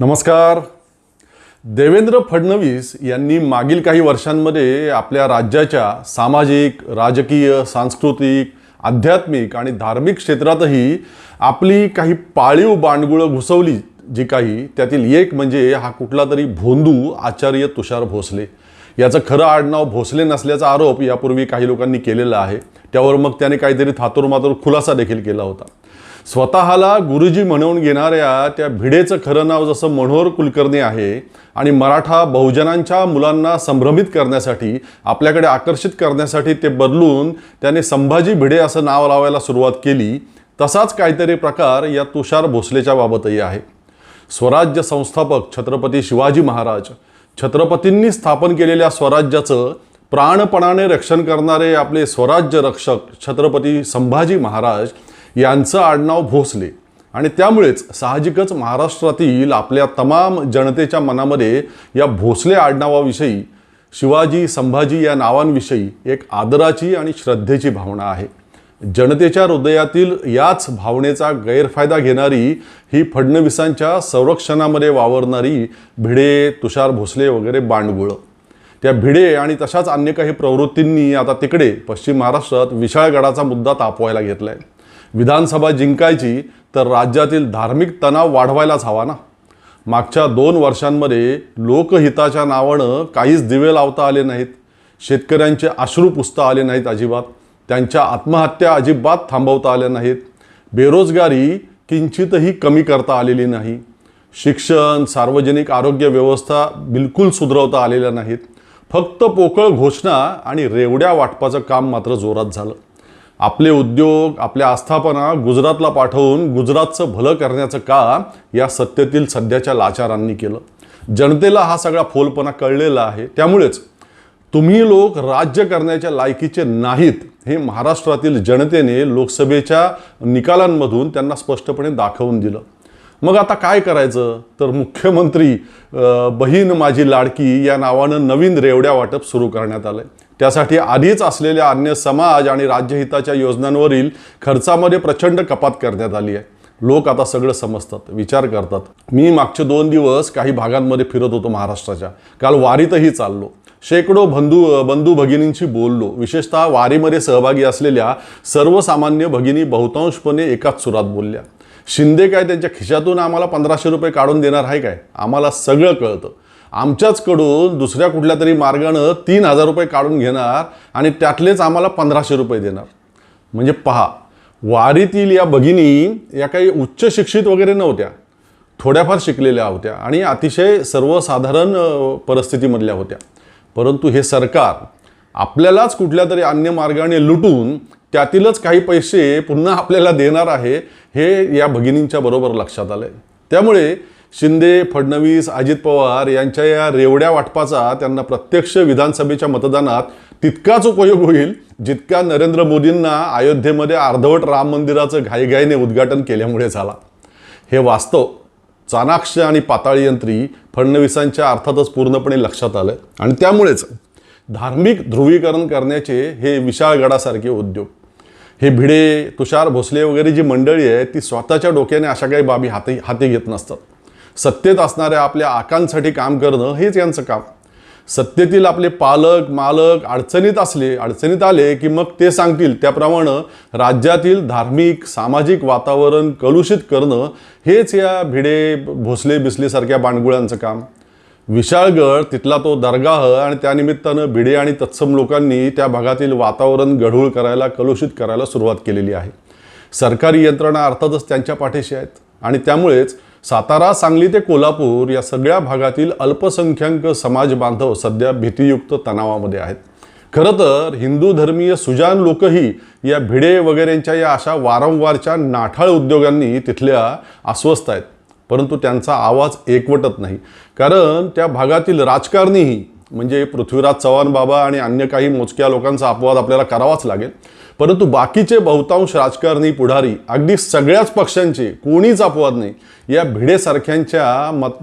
नमस्कार. देवेंद्र फडणवीस यांनी मागील काही वर्षांमध्ये आपल्या राज्याच्या सामाजिक राजकीय सांस्कृतिक आध्यात्मिक आणि धार्मिक क्षेत्रातही आपली काही पाळीव बांडगुळं घुसवली जी काही त्यातील एक म्हणजे हा कुठला तरी भोंदू आचार्य तुषार भोसले. याचं खरं आडनाव भोसले नसल्याचा आरोप यापूर्वी काही लोकांनी केलेला आहे. त्यावर मग त्याने काहीतरी थातुरमातुर खुलासा देखील केला होता. स्वतःला गुरुजी म्हणवून घेणाऱ्या त्या भिडेचं खरं नाव जसं मनोहर कुलकर्णी आहे आणि मराठा बहुजनांच्या मुलांना संभ्रमित करण्यासाठी आपल्याकडे आकर्षित करण्यासाठी ते बदलून त्याने संभाजी भिडे असं नाव लावायला सुरुवात केली तसाच काहीतरी प्रकार या तुषार भोसलेच्या बाबतही आहे. स्वराज्य संस्थापक छत्रपती शिवाजी महाराज छत्रपतींनी स्थापन केलेल्या स्वराज्याचं प्राणपणाने रक्षण करणारे आपले स्वराज्य रक्षक छत्रपती संभाजी महाराज यांचं आडनाव भोसले. आणि त्यामुळेच साहजिकच महाराष्ट्रातील आपल्या तमाम जनतेच्या मनामध्ये या भोसले आडनावाविषयी शिवाजी संभाजी या नावांविषयी एक आदराची आणि श्रद्धेची भावना आहे. जनतेच्या हृदयातील याच भावनेचा गैरफायदा घेणारी ही फडणवीसांच्या संरक्षणामध्ये वावरणारी भिडे तुषार भोसले वगैरे बांडगुळं त्या भिडे आणि तशाच अन्य काही प्रवृत्तींनी आता तिकडे पश्चिम महाराष्ट्रात विशाळगडाचा मुद्दा तापवायला घेतला आहे विधानसभा जिंकायची तर राज्यातील धार्मिक तणाव वाढवायलाच हवा ना? मागच्या दोन वर्षांमध्ये लोकहिताच्या नावानं काहीच दिवे लावता आले नाहीत. शेतकऱ्यांचे अश्रू पुसता आले नाहीत अजिबात. त्यांच्या आत्महत्या अजिबात थांबवता आल्या नाहीत. बेरोजगारी किंचितही कमी करता आलेली नाही. शिक्षण सार्वजनिक आरोग्य व्यवस्था बिलकुल सुधरवता आलेल्या नाहीत. फक्त पोकळ घोषणा आणि रेवड्या वाटपाचं काम मात्र जोरात झालं. आपले उद्योग आपल्या आस्थापना गुजरातला पाठवून गुजरातचं भलं करण्याचं काम या सत्तेतील सध्याच्या लाचारांनी केलं. जनतेला हा सगळा फोलपणा कळलेला आहे. त्यामुळेच तुम्ही लोक राज्य करण्याच्या लायकीचे नाहीत हे महाराष्ट्रातील जनतेने लोकसभेच्या निकालांमधून त्यांना स्पष्टपणे दाखवून दिलं. मग आता काय करायचं? तर मुख्यमंत्री बहीण माझी लाडकी या नावानं नवीन रेवड्या वाटप सुरू करण्यात आलंय. त्यासाठी आधीच असलेल्या अन्य समाज आणि राज्यहिताच्या योजनांवरील खर्चामध्ये प्रचंड कपात करण्यात आली आहे. लोक आता सगळं समजतात विचार करतात. मी मागचे दोन दिवस काही भागांमध्ये फिरत होतो महाराष्ट्राच्या. काल वारीतही चाललो. शेकडो बंधू बंधू भगिनींशी बोललो. विशेषतः वारीमध्ये सहभागी असलेल्या सर्वसामान्य भगिनी बहुतांशपणे एकाच सुरात बोलल्या. शिंदे काय त्यांच्या खिशातून आम्हाला पंधराशे रुपये काढून देणार आहे काय? आम्हाला सगळं कळतं. आमच्याचकडून दुसऱ्या कुठल्या तरी मार्गानं तीन हजार रुपये काढून घेणार आणि त्यातलेच आम्हाला पंधराशे रुपये देणार. म्हणजे पहा वारीतील या भगिनी या काही उच्च शिक्षित वगैरे नव्हत्या. थोड्याफार शिकलेल्या होत्या आणि अतिशय सर्वसाधारण परिस्थितीमधल्या होत्या. परंतु हे सरकार आपल्यालाच कुठल्या तरी अन्य मार्गाने लुटून त्यातीलच काही पैसे पुन्हा आपल्याला देणार आहे हे या भगिनींच्या बरोबर लक्षात आलंय. त्यामुळे शिंदे फडणवीस अजित पवार यांच्या या रेवड्या वाटपाचा त्यांना प्रत्यक्ष विधानसभेच्या मतदानात तितकाच उपयोग होईल जितका नरेंद्र मोदींना अयोध्येमध्ये अर्धवट राम मंदिराचं घाईघाईने उद्घाटन केल्यामुळे झाला. हे वास्तव चाणाक्ष आणि पाताळीयंत्री फडणवीसांच्या अर्थातच पूर्णपणे लक्षात आलं आणि त्यामुळेच धार्मिक ध्रुवीकरण करण्याचे हे विशाळगडासारखे उद्योग. हे भिडे तुषार भोसले वगैरे जी मंडळी आहे ती स्वतःच्या डोक्याने अशा काही बाबी हाती हाती घेत नसतात. सत्तेत असणाऱ्या आपल्या आकांसाठी काम करणं हेच यांचं काम. सत्तेतील आपले पालक मालक अडचणीत असले अडचणीत आले की मग ते सांगतील. त्याप्रमाणे राज्यातील धार्मिक सामाजिक वातावरण कलुषित करणं हेच या भिडे भोसले बिसलेसारख्या बांडगुळ्यांचं काम. विशाळगड तिथला तो दर्गाह आणि त्यानिमित्तानं भिडे आणि तत्सम लोकांनी त्या भागातील वातावरण गढूळ करायला कलुषित करायला सुरुवात केलेली आहे. सरकारी यंत्रणा अर्थातच त्यांच्या पाठीशी आहेत आणि त्यामुळेच सातारा सांगली ते कोल्हापूर या सगळ्या भागातील अल्पसंख्याक समाज बांधव सध्या भीतीयुक्त तणावामध्ये आहेत. खरं तर हिंदू धर्मीय सुजान लोकही या भिडे वगैरेंच्या या अशा वारंवारच्या नाठाळ उद्योगांनी तिथल्या अस्वस्थ आहेत. परंतु त्यांचा आवाज एकवटत नाही. कारण त्या भागातील राजकारणीही म्हणजे पृथ्वीराज चव्हाण बाबा आणि अन्य काही मोजक्या लोकांचा अपवाद आपल्याला करावाच लागेल. परंतु बाकीचे बहुतांश राजकारणी पुढारी अगदी सगळ्याच पक्षांचे कोणीच अपवाद नाही या भिडेसारख्यांच्या मत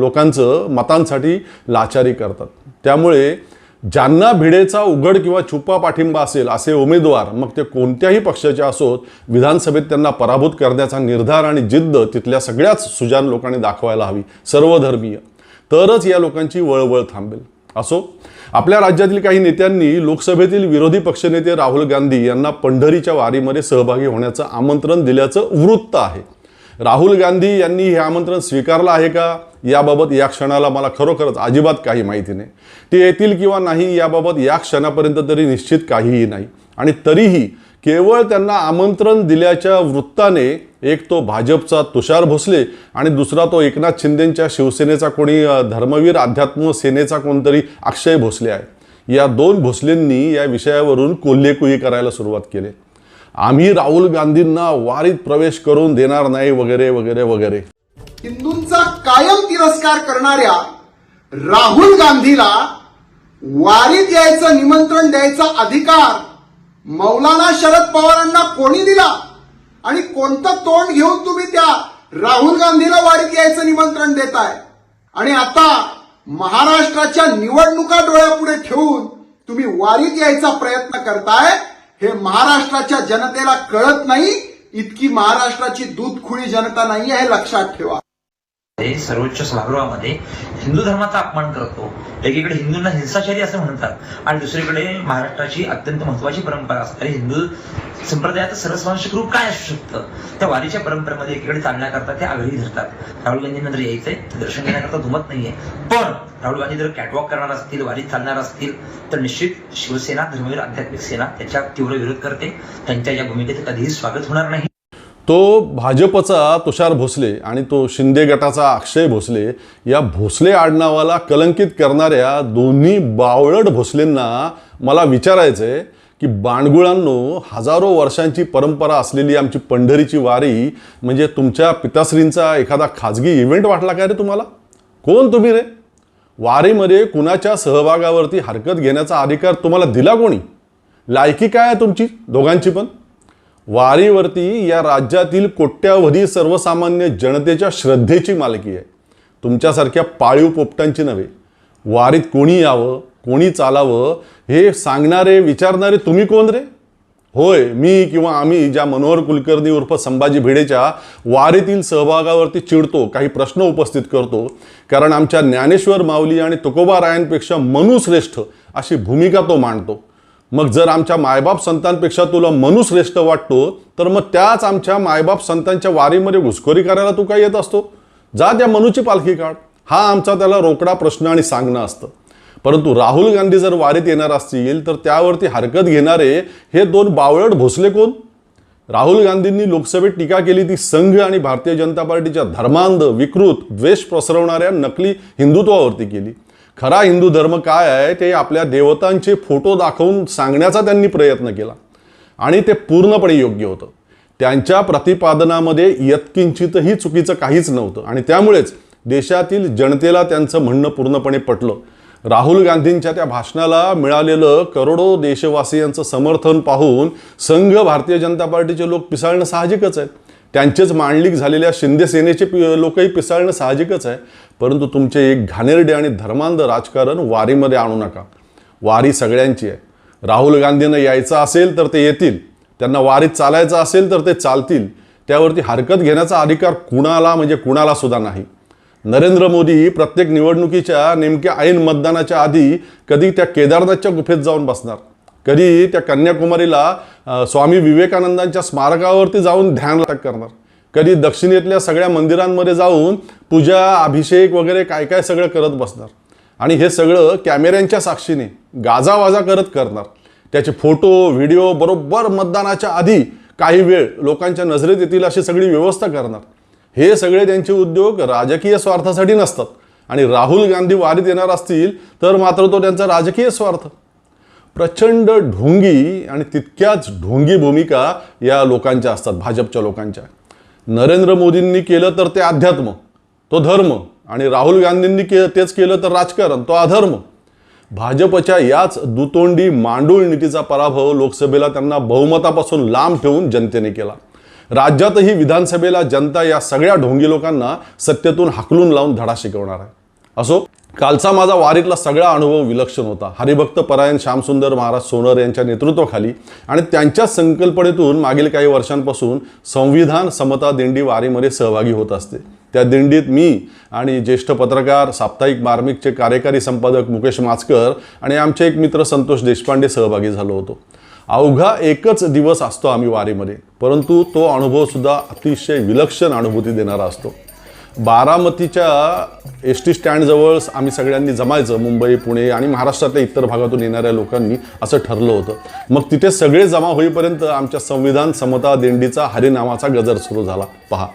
लोकांचं मतांसाठी लाचारी करतात. त्यामुळे ज्यांना भिडेचा उघड किंवा छुपा पाठिंबा असेल असे उमेदवार मग ते कोणत्याही पक्षाचे असोत विधानसभेत त्यांना पराभूत करण्याचा निर्धार आणि जिद्द तिथल्या सगळ्याच सुजान लोकांनी दाखवायला हवी सर्वधर्मीय. तरच या लोकांची वळवळ थांबेल. असो आपल्या राज्यातील काही नेत्यांनी लोकसभेतील विरोधी पक्षनेते राहुल गांधी यांना पंढरीच्या वारीमध्ये सहभागी होण्याचं आमंत्रण दिल्याचं वृत्त आहे. राहुल गांधी यांनी हे आमंत्रण स्वीकारलं आहे का? याबाबत या क्षणाला मला खरोखरच अजिबात काही माहिती नाही. ते येतील किंवा नाही याबाबत या क्षणापर्यंत तरी निश्चित काहीही नाही. आणि तरीही केवळ त्यांना आमंत्रण दिल्याच्या वृत्ताने एक तो भाजपचा तुषार भोसले आणि दुसरा तो एकनाथ शिंदेंच्या शिवसेनेचा कोणी धर्मवीर अध्यात्म सेनेचा कोणतरी अक्षय भोसले आहे. या दोन भोसलेंनी या विषयावरून कोल्हेकुई करायला सुरुवात केली. आम्ही राहुल गांधींना वारीत प्रवेश करून देणार नाही वगैरे वगैरे वगैरे. हिंदूंचा कायम तिरस्कार करणाऱ्या राहुल गांधीला वारीत यायचं निमंत्रण द्यायचा अधिकार मौलाना शरद पवारांना कोणी दिला? आणि कोणतं तोंड घेऊन तुम्ही त्या राहुल गांधीला वारीत यायचं निमंत्रण देताय? आणि आता महाराष्ट्राच्या निवडणुका डोळ्यापुढे ठेवून तुम्ही वारीत यायचा प्रयत्न करताय हे महाराष्ट्राच्या जनतेला कळत नाही. इतकी महाराष्ट्राची दूध खुळी जनता नाहीये हे लक्षात ठेवा. सर्वोच्च सभागृहामध्ये हिंदू धर्माचा अपमान करतो. एकीकडे हिंदूंना हिंसाचारी असं म्हणतात आणि दुसरीकडे महाराष्ट्राची अत्यंत महत्वाची परंपरा असणारी हिंदू संप्रदायाचं सरस्वांशिक रूप काय असू शकतं? त्या वारीच्या परंपरेमध्ये एकीकडे चालण्याकरता ते आग्रही धरतात. राहुल गांधींना जर यायचंय ते दर्शन घेण्याकरता धुमत नाहीये. पण राहुल गांधी जर कॅटवॉक करणार असतील वारीत चालणार असतील तर निश्चित शिवसेना धर्मवीर आध्यात्मिक सेना त्याच्या तीव्र विरोध करते. त्यांच्या या भूमिकेचं कधीही स्वागत होणार नाही. तो भाजपचा तुषार भोसले आणि तो शिंदे गटाचा अक्षय भोसले या भोसले आडनावाला कलंकित करणाऱ्या दोन्ही बावळट भोसलेंना मला विचारायचं आहे की बाणगुळांनो हजारो वर्षांची परंपरा असलेली आमची पंढरीची वारी म्हणजे तुमच्या पिताश्रींचा एखादा खाजगी इव्हेंट वाटला काय रे तुम्हाला? कोण तुम्ही रे? वारीमध्ये कुणाच्या सहभागावरती हरकत घेण्याचा अधिकार तुम्हाला दिला कोणी? लायकी काय आहे तुमची दोघांची पण? वारीवरती या राज्यातील कोट्यावधी सर्वसामान्य जनतेच्या श्रद्धेची मालकी आहे. तुमच्यासारख्या पाळीव पोपटांची नव्हे. वारीत कोणी यावं कोणी चालावं हे सांगणारे विचारणारे तुम्ही कोण रे? होय मी किंवा आम्ही ज्या मनोहर कुलकर्णी उर्फ संभाजी भिडेच्या वारीतील सहभागावरती चिडतो काही प्रश्न उपस्थित करतो कारण आमच्या ज्ञानेश्वर माऊली आणि तुकोबा रायांपेक्षा मनुश्रेष्ठ अशी भूमिका तो मांडतो. मग जर आमच्या मायबाप संतांपेक्षा तुला मनुश्रेष्ठ वाटतो तर मग त्याच आमच्या मायबाप संतांच्या वारीमध्ये घुसखोरी करायला तू काय येत असतो? जा त्या मनूची पालखी काढ. हा आमचा त्याला रोकडा प्रश्न आणि सांगणं असतं. परंतु राहुल गांधी जर वारीत येणार असतील तर त्यावरती हरकत घेणारे हे दोन बावळट भोसले कोण? राहुल गांधींनी लोकसभेत टीका केली ती संघ आणि भारतीय जनता पार्टीच्या धर्मांध विकृत द्वेष पसरवणाऱ्या नकली हिंदुत्वावरती केली. खरा हिंदू धर्म काय आहे ते आपल्या देवतांचे फोटो दाखवून सांगण्याचा त्यांनी प्रयत्न केला. आणि ते पूर्णपणे योग्य होतं. त्यांच्या प्रतिपादनामध्ये यत्किंचितही चुकीचं काहीच नव्हतं. आणि त्यामुळेच देशातील जनतेला त्यांचं म्हणणं पूर्णपणे पटलं. राहुल गांधींच्या त्या भाषणाला मिळालेलं करोडो देशवासियांचं समर्थन पाहून संघ भारतीय जनता पार्टीचे लोक पिसाळणं साहजिकच आहे. त्यांचेच मांडलिक झालेल्या शिंदे सेनेचे पि लोकही पिसाळणं साहजिकच आहे. परंतु तुमचे एक घाणेरडे आणि धर्मांध राजकारण वारीमध्ये आणू नका. वारी सगळ्यांची आहे. राहुल गांधींना यायचं असेल तर ते येतील. त्यांना वारीत चालायचं असेल तर ते चालतील. त्यावरती हरकत घेण्याचा अधिकार कुणाला म्हणजे कुणाला सुद्धा नाही. नरेंद्र मोदी प्रत्येक निवडणुकीच्या नेमक्या ऐन मतदानाच्या आधी कधी त्या केदारनाथच्या गुफेत जाऊन बसणार? कधी त्या कन्याकुमारीला स्वामी विवेकानंदांच्या स्मारकावरती जाऊन ध्यान करणार. कधी दक्षिणेतल्या सगळ्या मंदिरांमध्ये जाऊन पूजा अभिषेक वगैरे काय काय सगळं करत बसणार. आणि हे सगळं कॅमेऱ्यांच्या साक्षीने गाजावाजा करत करणार. त्याचे फोटो व्हिडिओ बरोबर मतदानाच्या आधी काही वेळ लोकांच्या नजरेत येतील अशी सगळी व्यवस्था करणार. हे सगळे त्यांचे उद्योग राजकीय स्वार्थासाठी नसतात. आणि राहुल गांधी वारीत येणार असतील तर मात्र तो त्यांचा राजकीय स्वार्थ. प्रचंड ढोंगी आणि तितक्याच ढोंगी भूमिका या लोकांच्या असतात भाजपच्या लोकांच्या. नरेंद्र मोदींनी केलं तर ते अध्यात्म तो धर्म आणि राहुल गांधींनी के तेच केलं तर राजकारण तो अधर्म. भाजपच्या याच दुतोंडी मांडूळ नीतीचा पराभव लोकसभेला त्यांना बहुमतापासून लांब ठेवून जनतेने केला. राज्यातही विधानसभेला जनता या सगळ्या ढोंगी लोकांना सत्तेतून हाकलून लावून धडा शिकवणार आहे. असो कालचा माझा वारीतला सगळा अनुभव विलक्षण होता. हरिभक्त परायण श्यामसुंदर महाराज सोनर यांच्या नेतृत्वाखाली आणि त्यांच्या संकल्पनेतून मागील काही वर्षांपासून संविधान समता दिंडी वारीमध्ये सहभागी होत असते. त्या दिंडीत मी आणि ज्येष्ठ पत्रकार साप्ताहिक मार्मिकचे कार्यकारी संपादक मुकेश माचकर आणि आमचे एक मित्र संतोष देशपांडे सहभागी झालो होतो. अवघा एकच दिवस असतो आम्ही वारीमध्ये परंतु तो अनुभवसुद्धा अतिशय विलक्षण अनुभूती देणारा असतो. बारामतीच्या एस टी स्टँडजवळ आम्ही सगळ्यांनी जमायचं मुंबई पुणे आणि महाराष्ट्रातल्या इतर भागातून येणाऱ्या लोकांनी असं ठरलं होतं. मग तिथे सगळे जमा होईपर्यंत आमच्या संविधान समता दिंडीचा हरिनामाचा गजर सुरू झाला. पहा.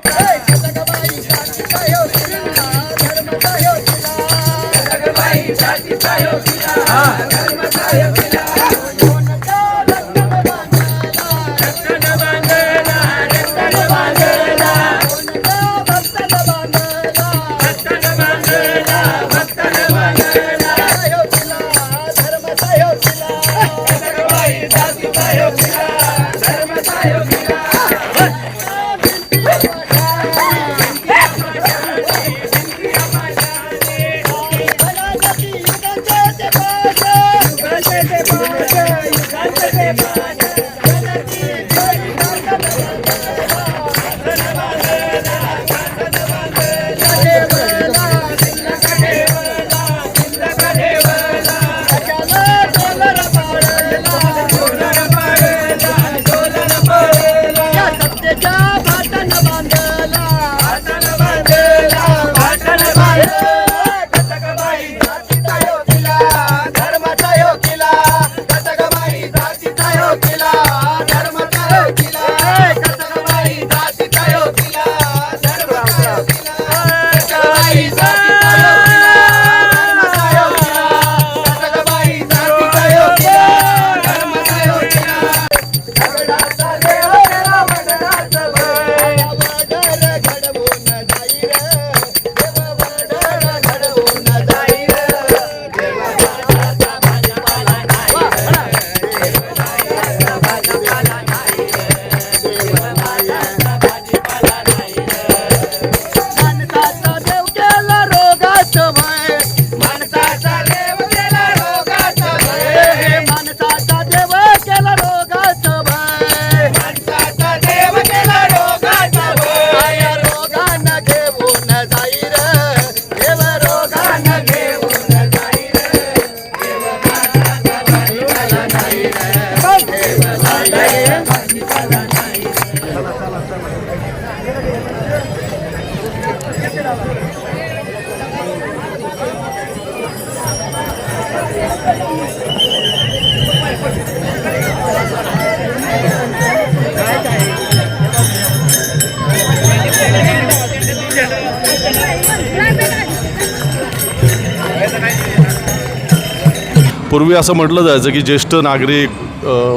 पूर्वी असं म्हटलं जायचं की ज्येष्ठ नागरिक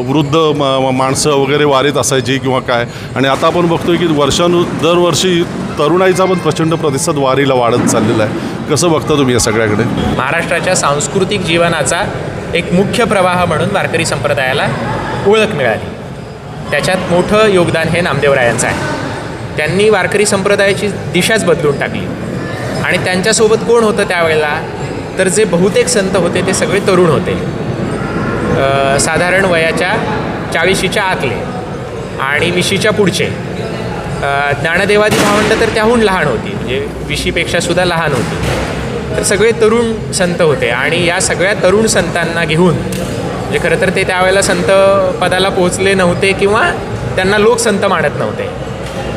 वृद्ध म म- माणसं वगैरे वारीत असायची किंवा काय. आणि आता आपण बघतोय की वर्षानु दरवर्षी तरुणाईचा पण प्रचंड प्रतिसाद वारीला वाढत चाललेला आहे. कसं बघता तुम्ही या सगळ्याकडे? महाराष्ट्राच्या सांस्कृतिक जीवनाचा एक मुख्य प्रवाह म्हणून वारकरी संप्रदायाला ओळख मिळाली. त्याच्यात मोठं योगदान हे नामदेवरायांचं आहे. त्यांनी वारकरी संप्रदायाची दिशाच बदलून टाकली. आणि त्यांच्यासोबत कोण होतं त्यावेळेला? तर जे बहुतेक संत होते ते सगळे तरुण होते. साधारण वयाच्या चाळीशीच्या आतले आणि विशीच्या पुढचे. ज्ञानदेवादी भावंड तर त्याहून लहान होती म्हणजे विशीपेक्षा सुद्धा लहान होती. तर सगळे तरुण संत होते आणि या सगळ्या तरुण संतांना घेऊन म्हणजे खरं तर ते त्यावेळेला संत पदाला पोहोचले नव्हते किंवा त्यांना लोक संत मानत नव्हते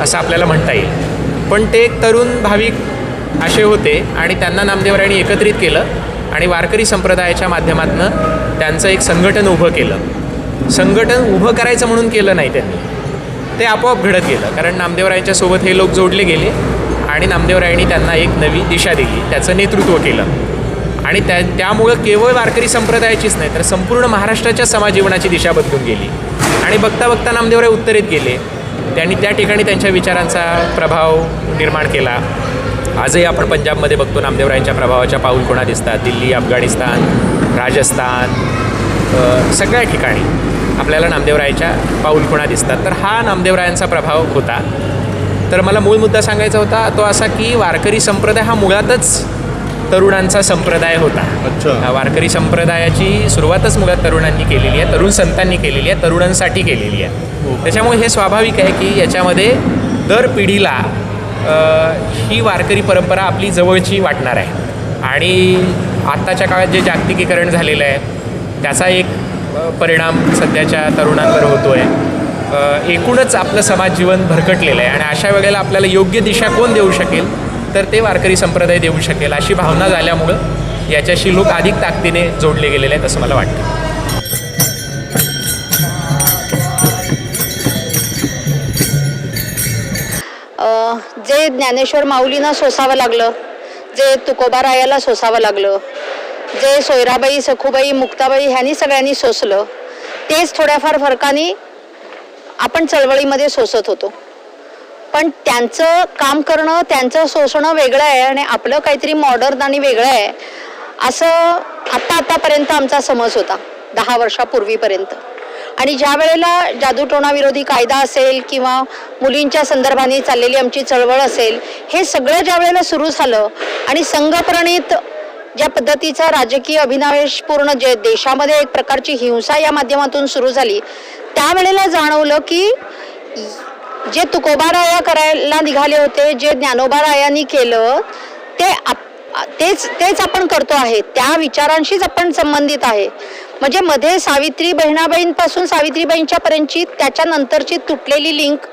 असं आपल्याला म्हणता येईल. पण ते एक तरुण भाविक असे होते आणि त्यांना नामदेवरायांनी एकत्रित केलं आणि वारकरी संप्रदायाच्या माध्यमातून त्यांचं एक संघटन उभं केलं. संघटन उभं करायचं म्हणून केलं नाही त्यांनी. ते आपोआप घडत गेलं कारण नामदेवरायांच्या सोबत हे लोक जोडले गेले आणि नामदेवरायांनी त्यांना एक नवी दिशा दिली त्याचं नेतृत्व केलं. आणि त्या त्यामुळं केवळ वारकरी संप्रदायाचीच नाही तर संपूर्ण महाराष्ट्राच्या समाजजीवनाची दिशा बदलून गेली. आणि बघता बघता नामदेवराय उत्तरेत गेले. त्यांनी त्या ठिकाणी त्यांच्या विचारांचा प्रभाव निर्माण केला. आजही आपण पंजाबमध्ये बघतो नामदेवरायांच्या प्रभावाच्या पाऊलखुणा दिसतात? दिल्ली अफगाणिस्तान राजस्थान सगळ्या ठिकाणी आपल्याला नामदेवरायांच्या पाऊलखुणा दिसतात? तर हा नामदेवरायांचा प्रभाव होता. तर मला मूळ मुद्दा सांगायचा होता तो असा की वारकरी संप्रदाय हा मुळातच तरुणांचा संप्रदाय होता. अच्छा. वारकरी संप्रदायाची सुरुवातच मुळात तरुणांनी केलेली आहे तरुण संतांनी केलेली आहे तरुणांसाठी केलेली आहे. त्याच्यामुळे हे स्वाभाविक आहे की याच्यामध्ये दर पिढीला ही वारकरी परंपरा आपली जवळची वाटणार आहे. आणि आत्ताच्या काळात जे जागतिकीकरण झालेलं आहे त्याचा एक परिणाम सध्याच्या तरुणांवर होतो आहे एकूणच आपलं समाज जीवन भरकटलेलं आहे आणि अशा वेळेला आपल्याला योग्य दिशा कोण देऊ शकेल तर ते वारकरी संप्रदाय देऊ शकेल अशी भावना झाल्यामुळं याच्याशी लोक अधिक ताकदीने जोडले गेलेले आहेत असं मला वाटतं. जे ज्ञानेश्वर माऊलींना सोसावं लागलं जे तुकोबारायाला सोसावं लागलं जे सोयराबाई सखूबाई मुक्ताबाई ह्यांनी सगळ्यांनी सोसलं तेच थोड्याफार फरकाने आपण चळवळीमध्ये सोसत होतो. पण त्यांचं काम करणं त्यांचं सोसणं वेगळं आहे आणि आपलं काहीतरी मॉडर्न आणि वेगळं आहे असं आत्ता आतापर्यंत आमचा समज होता दहा वर्षापूर्वीपर्यंत. आणि ज्या वेळेला जादूटोणा विरोधी कायदा असेल किंवा मुलींच्या संदर्भाने चाललेली आमची चळवळ असेल हे सगळं ज्या वेळेला सुरू झालं आणि संघप्रणित ज्या पद्धतीचा राजकीय अभिनिवेशपूर्ण जे देशामध्ये एक प्रकारची हिंसा या माध्यमातून सुरू झाली त्यावेळेला जाणवलं की जे तुकोबाराया करायला निघाले होते जे ज्ञानोबारायांनी केलं ते आप- तेच तेच आपण करतो आहे. त्या विचारांशीच आपण संबंधित आहे. म्हणजे मध्ये सावित्री बहिणाबाईंपासून सावित्रीबाईंच्या पर्यंतची त्याच्यानंतरची तुटलेली लिंक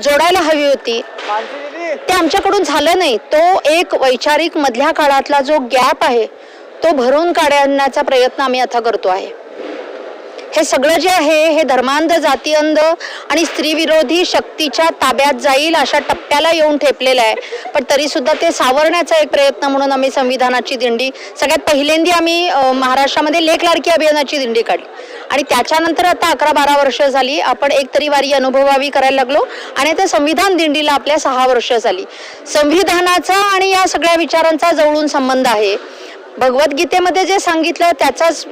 जोडायला हवी होती. ते आमच्याकडून झालं नाही. तो एक वैचारिक मधल्या काळातला जो गॅप आहे तो भरून काढण्याचा प्रयत्न आम्ही आता करतो आहे. हे सगळं जे आहे हे धर्मांध जातीअंध आणि स्त्रीविरोधी शक्तीच्या ताब्यात जाईल अशा टप्प्याला येऊन ठेपलेलं आहे. पण तरी सुद्धा ते सावरण्याचा एक प्रयत्न म्हणून आम्ही संविधानाची दिंडी सगळ्यात पहिल्यांदी आम्ही महाराष्ट्रामध्ये लेख लाडकी अभियानाची दिंडी काढली. आणि त्याच्यानंतर आता अकरा बारा वर्ष झाली आपण एक तरी वारी अनुभवावी करायला लागलो आणि आता संविधान दिंडीला आपल्या सहा वर्ष झाली. संविधानाचा आणि या सगळ्या विचारांचा जवळून संबंध आहे. भगवद्गीतेमध्ये जे सांगितलं त्याचाच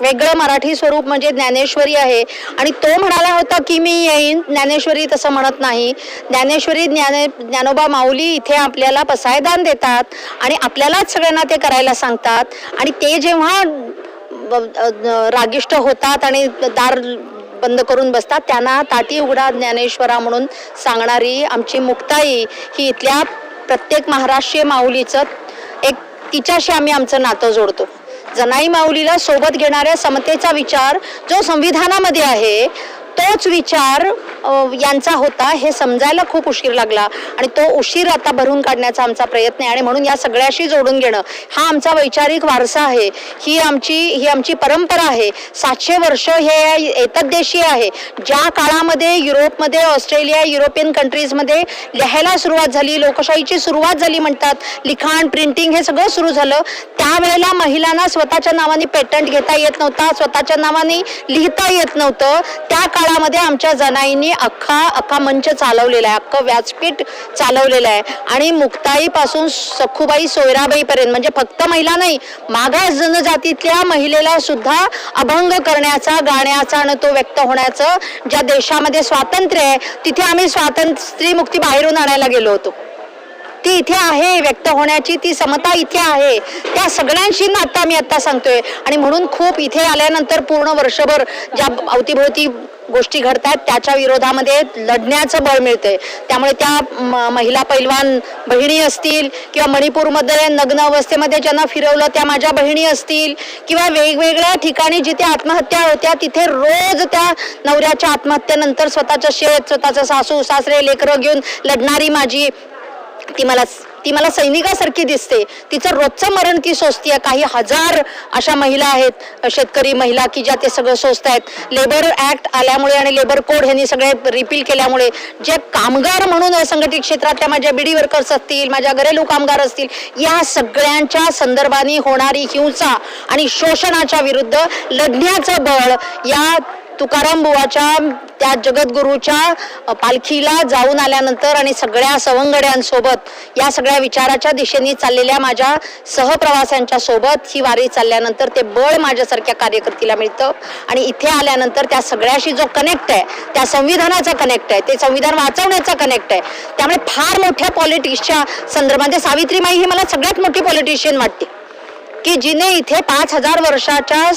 वेगळं मराठी स्वरूप म्हणजे ज्ञानेश्वरी आहे. आणि तो म्हणाला होता की मी येईन. ज्ञानेश्वरी तसं म्हणत नाही. ज्ञानेश्वरी ज्ञाने ज्ञानोबा माऊली इथे आपल्याला पसायदान देतात आणि आपल्यालाच सगळ्यांना ते करायला सांगतात. आणि ते जेव्हा रागिष्ट होतात आणि दार बंद करून बसतात त्यांना ताटी उघडा ज्ञानेश्वरा म्हणून सांगणारी आमची मुक्ताई ही इथल्या प्रत्येक महाराष्ट्रीय माऊलीचं एक तिच्याशी आम्ही आमचं नातं जोडतो. जनाई माऊलीला सोबत घेणाऱ्या समतेचा विचार जो संविधानामध्ये आहे तोच विचार यांचा होता हे समजायला खूप उशीर लागला. आणि तो उशीर आता भरून काढण्याचा आमचा प्रयत्न आहे. आणि म्हणून या सगळ्याशी जोडून घेणं हा आमचा वैचारिक वारसा आहे. ही आमची ही आमची परंपरा आहे. सातशे वर्ष हे एतद्देशीय आहे. ज्या काळामध्ये युरोपमध्ये ऑस्ट्रेलिया युरोपियन कंट्रीजमध्ये लिहायला सुरुवात झाली लोकशाहीची सुरुवात झाली म्हणतात लिखाण प्रिंटिंग हे सगळं सुरू झालं. त्यावेळेला महिलांना स्वतःच्या नावाने पेटंट घेता येत नव्हता स्वतःच्या नावाने लिहिता येत नव्हतं. त्या काळामध्ये आमच्या जनाईंनी अख्खा अख्खा मंच चालवलेला आहे अख्खं व्यासपीठ चालवलेलं आहे. आणि मुक्ताईपासून सखूबाई सोयराबाईपर्यंत म्हणजे फक्त महिला नाही मागास जनजातीतल्या महिलेला सुद्धा अभंग करण्याचा गाण्याचा आणि तो व्यक्त होण्याचं ज्या देशामध्ये स्वातंत्र्य आहे तिथे आम्ही स्वातंत्र्य स्त्री मुक्ती बाहेरून आणायला गेलो होतो. ती इथे आहे व्यक्त होण्याची ती समता इथे आहे. त्या सगळ्यांशी ना आता मी आता सांगतोय. आणि म्हणून खूप इथे आल्यानंतर पूर्ण वर्षभर ज्या अवतीभोवती गोष्टी घडतात त्याच्या विरोधामध्ये लढण्याचं बळ मिळते. त्यामुळे त्या म- महिला पैलवान बहिणी असतील किंवा मणिपूरमध्ये नग्न अवस्थेमध्ये ज्यांना फिरवलं त्या माझ्या बहिणी असतील किंवा वेगवेगळ्या ठिकाणी जिथे आत्महत्या होत्या तिथे रोज त्या नवऱ्याच्या आत्महत्येनंतर स्वतःचं शेत स्वतःचं सासू सासरे लेकरं घेऊन लढणारी माझी ती मला ती मला सैनिकासारखी दिसते. तिचं रोजचं मरण ती सोसतीये. काही हजार अशा महिला आहेत शेतकरी महिला की ज्या ते सगळं सोसत आहेत. लेबर ऍक्ट आल्यामुळे आणि लेबर कोड ह्यांनी सगळे रिपील केल्यामुळे जे कामगार म्हणून असंघटित क्षेत्रातल्या माझ्या बिडी वर्कर्स असतील माझ्या घरेलू कामगार असतील या सगळ्यांच्या संदर्भाने होणारी हिंसा आणि शोषणाच्या विरुद्ध लढण्याचं बळ या तुकाराम बुवाच्या त्या जगद्गुरूच्या पालखीला जाऊन आल्यानंतर आणि सगळ्या सवंगड्यांसोबत या सगळ्या विचाराच्या दिशेने चाललेल्या माझ्या सहप्रवाशांच्या सोबत ही वारी चालल्यानंतर ते बळ माझ्यासारख्या कार्यकर्तीला मिळतं. आणि इथे आल्यानंतर त्या सगळ्याशी जो कनेक्ट आहे त्या संविधानाचा कनेक्ट आहे ते संविधान वाचवण्याचा कनेक्ट आहे. त्यामुळे फार मोठ्या पॉलिटिक्सच्या संदर्भामध्ये सावित्रीमाई ही मला सगळ्यात मोठी पॉलिटिशियन वाटते. की जिने इथे पाच हजार वर्षाच्या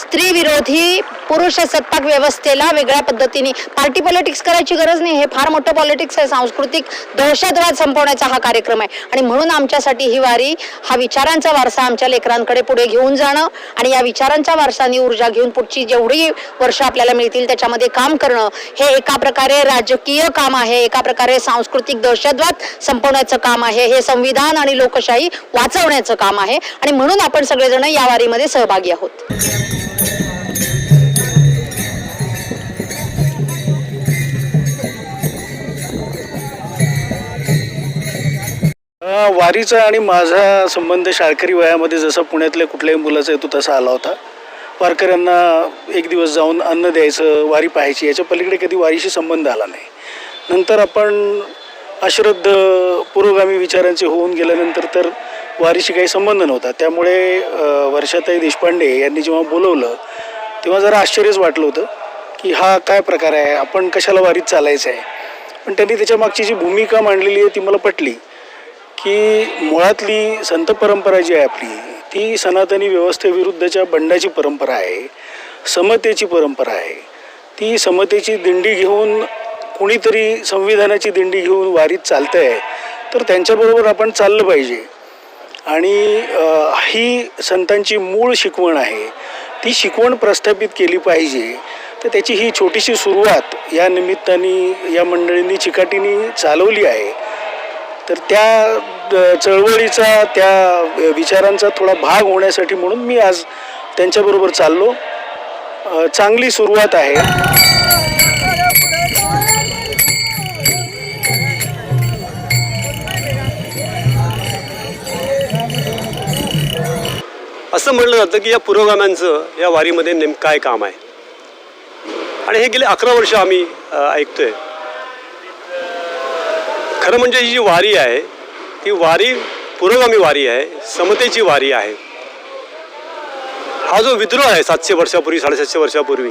स्त्रीविरोधी पुरुष सत्ताक व्यवस्थेला वेगळ्या पद्धतीने पार्टी पॉलिटिक्स करायची गरज नाही. हे फार मोठं पॉलिटिक्स आहे. सांस्कृतिक दहशतवाद संपवण्याचा हा कार्यक्रम आहे. आणि म्हणून आमच्यासाठी ही वारी हा विचारांचा वारसा आमच्या लेकरांकडे पुढे घेऊन जाणं आणि या विचारांच्या वारसानी ऊर्जा घेऊन पुढची जेवढी वर्ष आपल्याला मिळतील त्याच्यामध्ये काम करणं हे एका प्रकारे राजकीय काम आहे. एका प्रकारे सांस्कृतिक दहशतवाद संपवण्याचं काम आहे. हे संविधान आणि लोकशाही वाचवण्याचं काम आहे. आणि म्हणून आपण सगळेजण या वारीमध्ये सहभागी आहोत. वारीचा आणि माझा संबंध शाळकरी वयामध्ये जसा पुण्यातल्या कुठल्याही मुलाचा येतो तसा आला होता. वारकऱ्यांना एक दिवस जाऊन अन्न द्यायचं वारी पाहायची याच्या पलीकडे कधी वारीशी संबंध आला नाही. नंतर आपण अश्रद्ध पुरोगामी विचारांचे होऊन गेल्यानंतर तर वारीशी काही संबंध नव्हता. त्यामुळे वर्षाताई देशपांडे यांनी जेव्हा बोलवलं तेव्हा जरा आश्चर्यच वाटलं होतं की हा काय प्रकार आहे? आपण कशाला वारीत चालायचं आहे? पण त्यांनी त्याच्यामागची जी भूमिका मांडलेली आहे ती मला पटली. की मुळातली संत परंपरा जी आहे आपली ती सनातनी व्यवस्थेविरुद्धच्या बंडाची परंपरा आहे समतेची परंपरा आहे. ती समतेची दिंडी घेऊन कुणीतरी संविधानाची दिंडी घेऊन वारीत चालतं आहे तर त्यांच्याबरोबर आपण चाललं पाहिजे. आणि ही संतांची मूळ शिकवण आहे. ती शिकवण प्रस्थापित केली पाहिजे. तर त्याची ही छोटीशी सुरुवात या निमित्ताने या मंडळींनी चिकाटीने चालवली आहे. तर त्या चळवळीचा त्या विचारांचा थोडा भाग होण्यासाठी म्हणून मी आज त्यांच्याबरोबर चाललो. चांगली सुरुवात आहे. असं म्हटलं जातं की या पुरोगाम्यांचं या वारीमध्ये नेमकं काय काम आहे? आणि हे गेले अकरा वर्ष आम्ही ऐकतोय. खरं म्हणजे ही जी वारी आहे ती वारी पुरोगामी वारी आहे समतेची वारी आहे. हा जो विद्रोह आहे सातशे वर्षापूर्वी साडेसातशे वर्षापूर्वी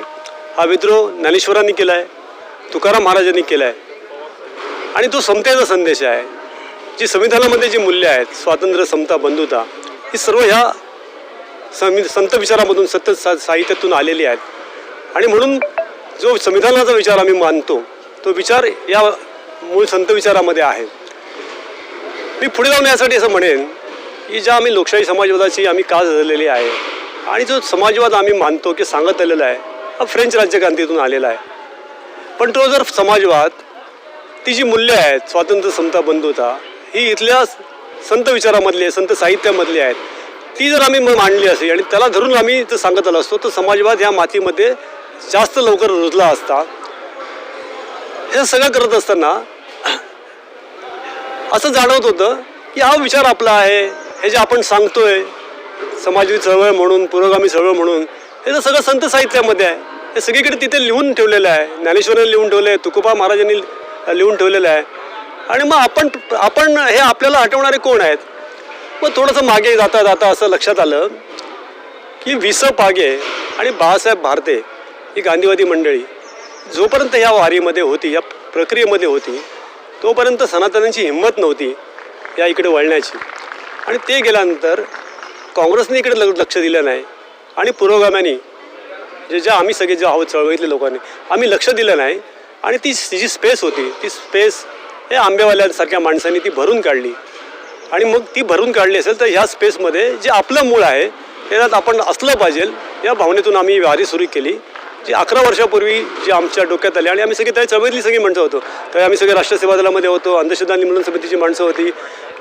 हा विद्रोह ज्ञानेश्वरांनी केला आहे तुकाराम महाराजांनी केला आहे आणि तो समतेचा संदेश आहे. जी संविधानामध्ये जी मूल्य आहेत स्वातंत्र्य समता बंधुता ही सर्व ह्या संवि संत विचारामधून सत्य सा साहित्यातून आलेली आहेत. आणि म्हणून जो संविधानाचा विचार आम्ही मानतो तो विचार या मूळ संत विचारामध्ये आहे. मी पुढे जाऊन यासाठी असं म्हणेन की ज्या आम्ही लोकशाही समाजवादाची आम्ही कास झालेली आहे आणि जो समाजवाद आम्ही मानतो की सांगत आलेला आहे हा फ्रेंच राज्यक्रांतीतून आलेला आहे. पण तो जर समाजवाद ती जी मूल्य आहेत स्वातंत्र्य समता बंधुता ही इथल्या संत विचारामधली आहे संत साहित्यामधली आहेत ती जर आम्ही मांडली असेल आणि त्याला धरून आम्ही जर सांगत आलो असतो तर समाजवाद ह्या मातीमध्ये जास्त लवकर रुजला असता हे सगळं करत असताना असं जाणवत होतं की हा विचार आपला आहे. हे जे आपण सांगतोय समाजवी चळवळ म्हणून पुरोगामी चळवळ म्हणून हे तर सगळं संत साहित्यामध्ये आहे. हे सगळीकडे तिथे लिहून ठेवलेलं आहे. ज्ञानेश्वरांनी लिहून ठेवलं आहे तुकोबा महाराजांनी लिहून ठेवलेलं आहे. आणि मग आपण आपण हे आपल्याला आठवणारे कोण आहेत? मग थोडंसं मागे जाता जाता असं लक्षात आलं की वि स पागे आणि बाळासाहेब भारते ही गांधीवादी मंडळी जोपर्यंत या वारीमध्ये होती या प्रक्रियेमध्ये होती तोपर्यंत सनातनांची हिंमत नव्हती या इकडे वळण्याची. आणि ते गेल्यानंतर काँग्रेसने इकडे ल- लक्ष दिलं नाही. आणि पुरोगाम्यांनी जे ज्या आम्ही सगळे जे आहोत चळवळीतले लोकांनी आम्ही लक्ष दिलं नाही. आणि ती जी स्पेस होती ती स्पेस हे आंबेवाल्यांसारख्या माणसांनी ती भरून काढली. आणि मग ती भरून काढली असेल तर ह्या स्पेसमध्ये जे आपलं मूळ आहे त्याच्यात आपण असलं पाहिजे या भावनेतून आम्ही वारी सुरू केली. जी अकरा वर्षापूर्वी जी आमच्या डोक्यात आली आणि आम्ही सगळी त्या चळवळीतली सगळी माणसं होतो. तर आम्ही सगळे राष्ट्र सेवा दलामध्ये होतो अंधश्रद्धा निर्मूलन समितीची माणसं होती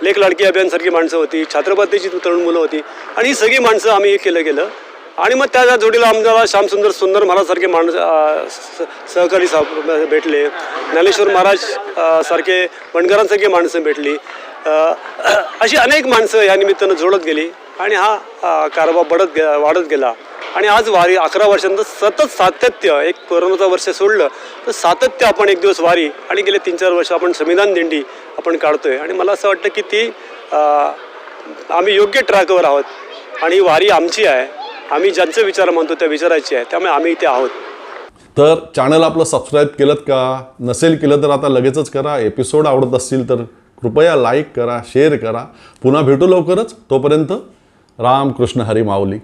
लेख लाडकी अभियानसारखी माणसं होती छात्रपतीची तरुण मुलं होती आणि ही सगळी माणसं आम्ही हे केलं गेलं. आणि मग त्या जोडीला आमदार श्यामसुंदर सुंदर महाराजसारखे माणसं स- सहकारी सा भेटले. ज्ञानेश्वर महाराज सारखे बंडकरांसारखी माणसं भेटली. अशी अनेक माणसं या निमित्तानं जोडत गेली आणि हा कारभार बढत गे वाढत गेला. आणि आज वारी अकरा वर्षांतर सतत सातत्य एक कोरोनाचं वर्ष सोडलं तर सातत्य आपण एक दिवस वारी आणि गेले तीन चार वर्ष आपण संविधान दिंडी आपण काढतोय. आणि मला असं वाटतं की ती आम्ही योग्य ट्रॅकवर आहोत आणि ही वारी आमची आहे. आम्ही ज्यांचे विचार मानतो त्या विचाराची आहे त्यामुळे आम्ही इथे आहोत. तर चॅनल आपलं सबस्क्राईब केलं का? नसेल केलं तर आता लगेचच करा. एपिसोड आवडत असतील तर कृपया लाईक करा शेअर करा. पुन्हा भेटू लवकरच. तोपर्यंत रामकृष्ण हरी माऊली.